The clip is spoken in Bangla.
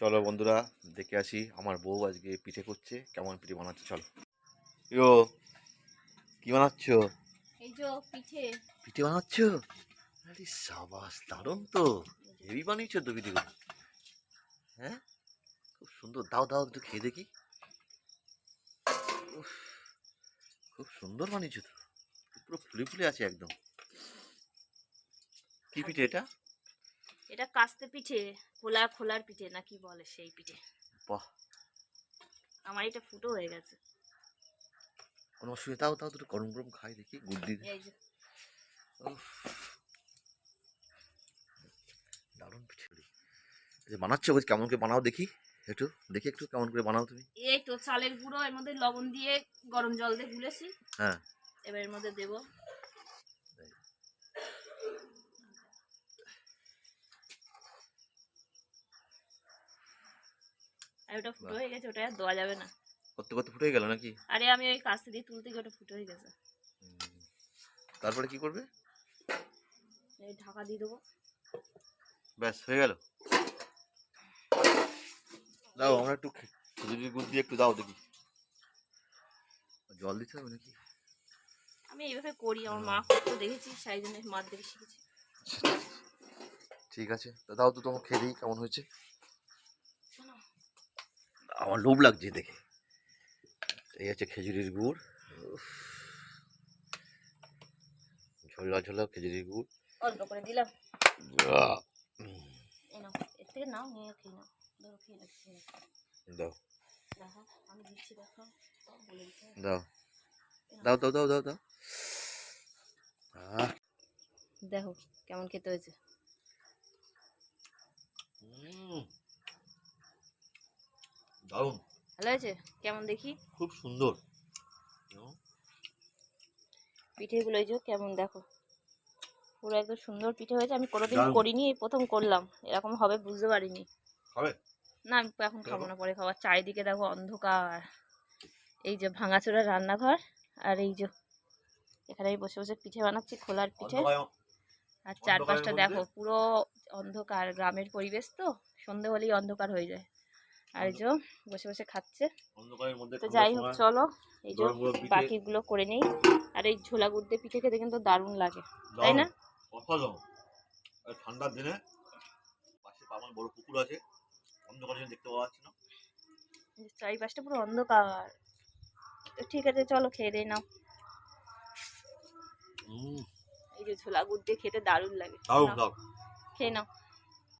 চলো বন্ধুরা দেখে আসি আমার বউ আজকে পিঠে করছে কেমন পিঠে বানাচ্ছে চলো। ইয়ো কি বানাচ্ছ? এই যে পিঠে। পিঠে বানাচ্ছ? আরে সাবাস দারুণ তো। হেভি বানিয়েছো তো পিঠেগুলো। হ্যাঁ? খুব সুন্দর। দাও দাও একটু খেয়ে দেখি। খুব সুন্দর বানিয়েছো তো। পুরো ফুলে ফুলে আছে একদম। কি পিঠে এটা? এটা কাস্তে পিঠে খোলা খোলার পিঠে না কি বলে সেই পিঠে? বাহ। আমার এটা ফুটো হয়ে গেছে। কোনো অসুবিধা? তাও দাও দুটো গরম গরম খাই দেখি গুড় দিয়ে দারুণ পিঠে যে বানাচ্ছ বলছি কেমন করে বানাও দেখি? একটু দেখি একটু কেমন করে বানাও তুমি। এই তো চালের গুঁড়ো এর মধ্যে লবণ দিয়ে গরম জল দিয়ে গুলেছি। হ্যাঁ। এবার এর মধ্যে দেবো আর ওটা ফুটো হয়ে গেছে ওটা আর দেওয়া যাবে না। করতে করতে ফুটে গেল নাকি? আরে আমি ওই কাস্তে দিয়ে তুলতে গিয়ে ওটা ফুটো হয়ে গেছে। তারপরে কি করবে? এই ঢাকা দিয়ে দেবো। ব্যাস হয়ে গেল। দাও আমরা একটু খে- খেজুরির গুড় দিয়ে একটু দাও দেখি। জল দিতে হবে নাকি? আমি এইভাবে করি আমার মা করতে দেখেছি সেই জন্য মার দেখে শিখেছি। ঠিক আছে। তা দাও তো তোমার খেয়ে দিই কেমন হয়েছে। আমার লোভ লাগছে দেখে। এই হচ্ছে খেজুরির গুড়। ঝোলা ঝোলা খেজুরির গুড়। অল্প করে দিলাম। আহ, উম, এই নাও এর থেকে নাও নিয়ে খেয়ে নাও। ধরো খেয়ে নাও খেয়ে নাও। দাও। আমি দিচ্ছি দেখো। দাও দাও। দাও দাও দাও দাও দেখো কেমন খেতে হয়েছে। দারুণ। ভালো হয়েছে? কেমন দেখি? খুব সুন্দর। পিঠেগুলো এই যে কেমন দেখো। পুরো একদম সুন্দর পিঠে হয়েছে। আমি কোনোদিন করিনি এই প্রথম করলাম। এরকম হবে বুঝতে পারিনি। খাবে? না আমি এখন খাব না পরে খাবার চারিদিকে দেখো অন্ধকার। এই যে ভাঙাচোরা রান্নাঘর আর এই যে এখানে আমি বসে বসে পিঠে বানাচ্ছি খোলার পিঠে। আর চারপাশটা দেখো পুরো অন্ধকার গ্রামের পরিবেশ তো। সন্ধে হলেই অন্ধকার হয়ে যায়। আর যে বসে বসে খাচ্ছে। তো যাই হোক চলো। এই যে। বাকিগুলো করে নেই। আর এই ঝোলা গুড় দিয়ে পিঠে খেতে কিন্তু দারুণ লাগে। তাই না? ঠান্ডার দিনে পাশে আমার বড় পুকুর আছে। অন্ধকারের জন্য দেখতে পাওয়া যাচ্ছে না। চারিপাশটা পুরো অন্ধকার। তো ঠিক আছে চলো খেয়ে দিয়ে নাও। এই যে ঝোলা গুড় দিয়ে খেতে দারুণ লাগে। খেয়ে নাও।